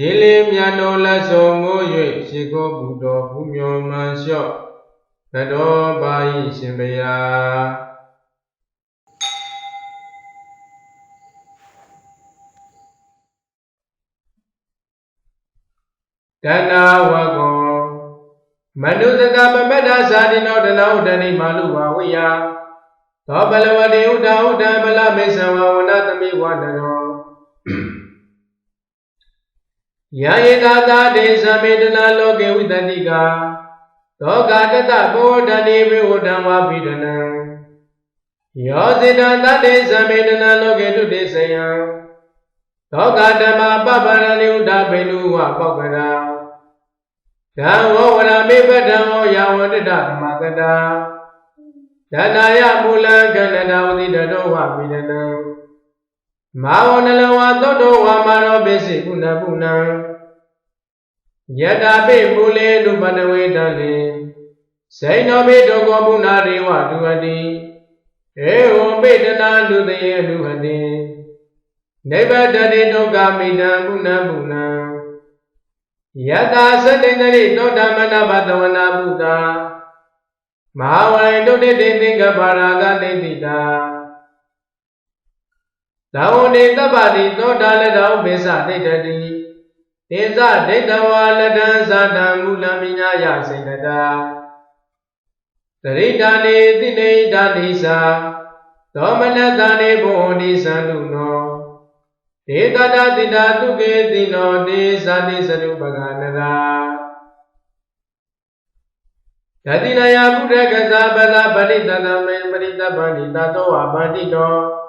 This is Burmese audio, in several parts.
ရေလေမြတ်တော်လက်ဆောင်ငိုး၍ရှိခိုးပူတော်ဘုမျောမှန်လျှော့သတော်ပါ၏ရှင်ဘုရားတဏဝကောမနုသကပမတ္ထဇာတိနောတနာဥဒနိမာလူဘာဝိယသောဘလဝတိဥဒ္ဓဥဒ္ဓဘလမေသဝဝနသမိဝတရော ယာယေတာတာဒေသမေတနာလောကေဝိတတိကာသောကာတတဘောဓနိဝိဝဒံဝါပိဒနံယောဇိတံတတေသမေတနာလောကေတုတေဆယံသောကဓမ္မပပရဏိဥဒ္ဓဘေနုဝပောက္ကရာဓမ္မောဝရမေပဒံဝယဝတ္တဓမ္မကတာဒနာယမူလံကဏ္ဍဝတိတတောဝပိဒနံ မာဝနလဝသောတောဝမာရောပိစိပုဏ္ဏပုဏ္ဏံယတာပိမူလေနုပနဝေတလေစိနောပိတောကောပုဏ္ဏရေဝတုဝတိဧဝံပိတနာလူတယေလူဟတိနိဗ္ဗတတိဒုက္ခမိတံပုဏ္ဏပုဏ္ဏယတာသတ္တိန္တိသောဓမ္မနာဘသဝနာဘုဒ္ဓမဟာဝရိတုတိတိသင်္ကပါရာဂတိတိတာ သဝနေတပ္ပတိသောတာလတောပိစဒိဋ္ဌတိတေဇဒိဋ္ဌဝါလတံသတံမူလပညာယစေတတာသရိတာနေတိနေဓာတိသာသောမနတနေဘောဓိသံတုနောဒေတတတိတာတုကေတိနောတေဇာတိစရုပကနရာယတိနယဘုဒ္ဓကဇာပဒပရိတတမေပရိတပန္တိတတောဝပါတိတော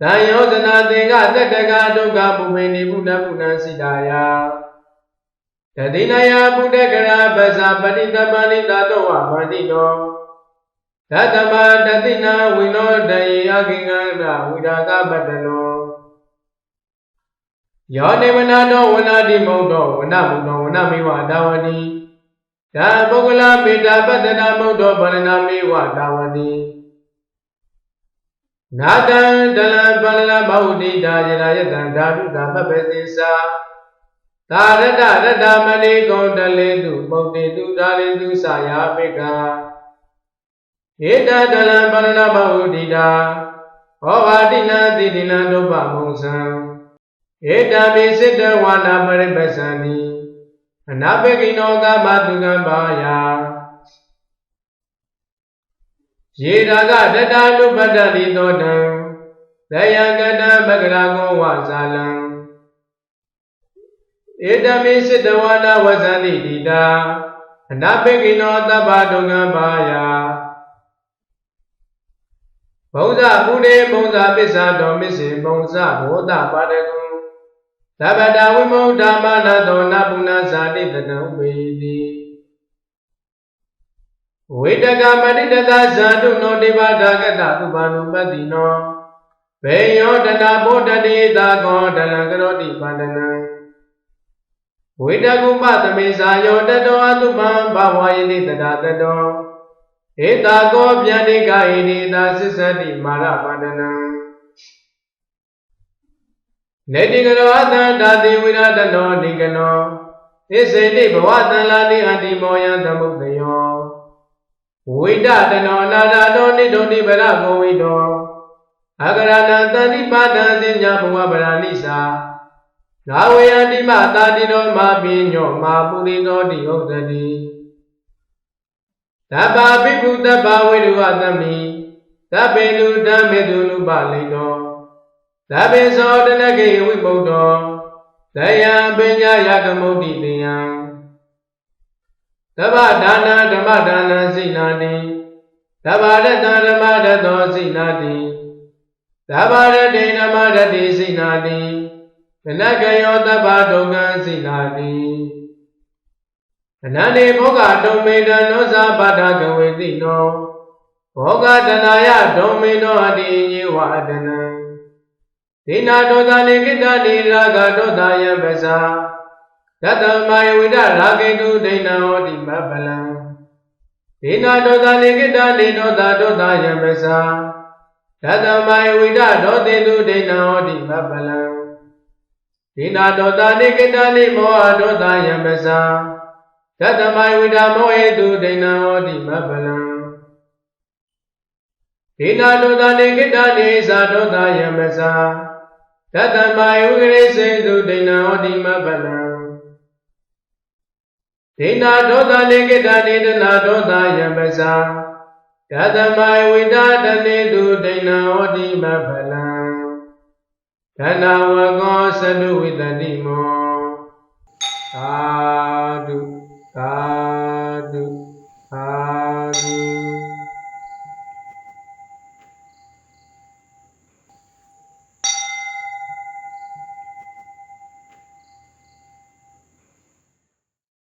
သံယောဇနာသင်္ကတတကဒုက္ခပုမေနိဘုဒ္ဓပုဏ္ဏစိတာယယတိနယဘုဒ္ဓကရာပဇာပရိတပန္တိတတောဝပါတိတောသတ္တမတတိနာဝိနောတယေအကိင်္ဂရဝိရာကပတ္တနောယောနေဝနာတောဝနာတိမုတ်တောဝနမုတ်တောဝနမေဝတာဝတိဒါပုဂ္ဂလမေတ္တာပတ္တနာမုတ်တောဗရဏမေဝတာဝတိ နာတံတလံပလလမဟုတိတာယရာယတံဓာတုသာပပ္ပစေသာသာရတရတမဏိကုံတလေတုပုတ်တေတုဒါလေတုသာယာပိကဧတတလံပလလမဟုတိတာဟောဘာတိနာတိတိနာဒုပ္ပမုံသံဧတမေစိတဝါနာပရိပသန္တိအနာပေကိနောကမတုကံပါယ ယေရာကတတနုပတ္တတိသောတံသယံကတံမကရာကောဝဇာလံဧတမေစိတဝါနာဝဇန္တိတိတာအနာပေကိနောသဗ္ဗဒုက္ကံပါယဘုဇဗုဒေဘုဇပစ္ဆာတော်မစ္စေဘုဇဘောဓပါရကုသဗ္ဗတဝိမုဒ္ဓမနတောနပုဏ္ဏဇာတိတတံဝေတိ ဝိတကမတိတသဇာတုနောတိပါဒကတဥပါနုပတ္တိနောဘေယောတနာဘောတတိသာကောတလံကရောတိပန္တနံဝိတကုပသမေဇာယောတတောအတုပံဘဝယတိတတတတောဧတာကောဗျာတိကဣတိသာသစ္စတိမာရပန္တနံနေတိကရောအတန္တာတိဝိရတနောဒီကနောဣစေတိဘဝတန်လာတိအတ္တိမောယံသမုဒ္ဒယော ဝိဒတနောနာဒတောနိတောတိဗရဘောဝိတောအဂရဏတန္တိပါဒံသိညာဘဝဗရာလိစာနာဝေယတိမတာတိတောမာပိညောမာပုရိသောတိဟုတ်တတိသဗ္ဗပိပုတ္တဘာဝိရုဝသမိသဗ္ဗေလူဓမ္မေတုလူပလိတောသဗ္ဗေသောတနကေဝိပုတ္တောသယံပညာယကမုတ်တိတယံ သဗ္ဗဒါနာဓမ္မဒါနစိနာတိသဗ္ဗရတဓမ္မရတောစိနာတိသဗ္ဗရတေဓမ္မရတိစိနာတိကနကယောသဗ္ဗဒုက္ခစိနာတိအနန္တေဘောဂတုံမေတံနောဇာပါဒကဝေတိနောဘောဂတနာယဒုံမေနောအတိညေဝအတနံဒေနာဒောတာနေကိတနေရာဂဒောတာယံပဇာ တတမယဝိဒရာဂေတုဒိဏဟောတိမပလံဒေနာဒောတာနေကိတနေဒောတာဒောတာယံပဇာတတမယဝိဒဒောတေတုဒိဏဟောတိမပလံဒေနာဒောတာနေကိတနေမောဟဒောတာယံပဇာတတမယဝိဒမောဟေတုဒိဏဟောတိမပလံဒေနာဒောတာနေကိတနေသာဒောတာယံပဇာတတမယဝိရေစေတုဒိဏဟောတိမပလံ ဒေနာဒောတာနေကိတနေတနာဒောတာယံပဇာတတမယဝိဒတနေတုဒိဏဟောတိမပလံဓနဝကောသတုဝိတ္တိမောသာဓုသာ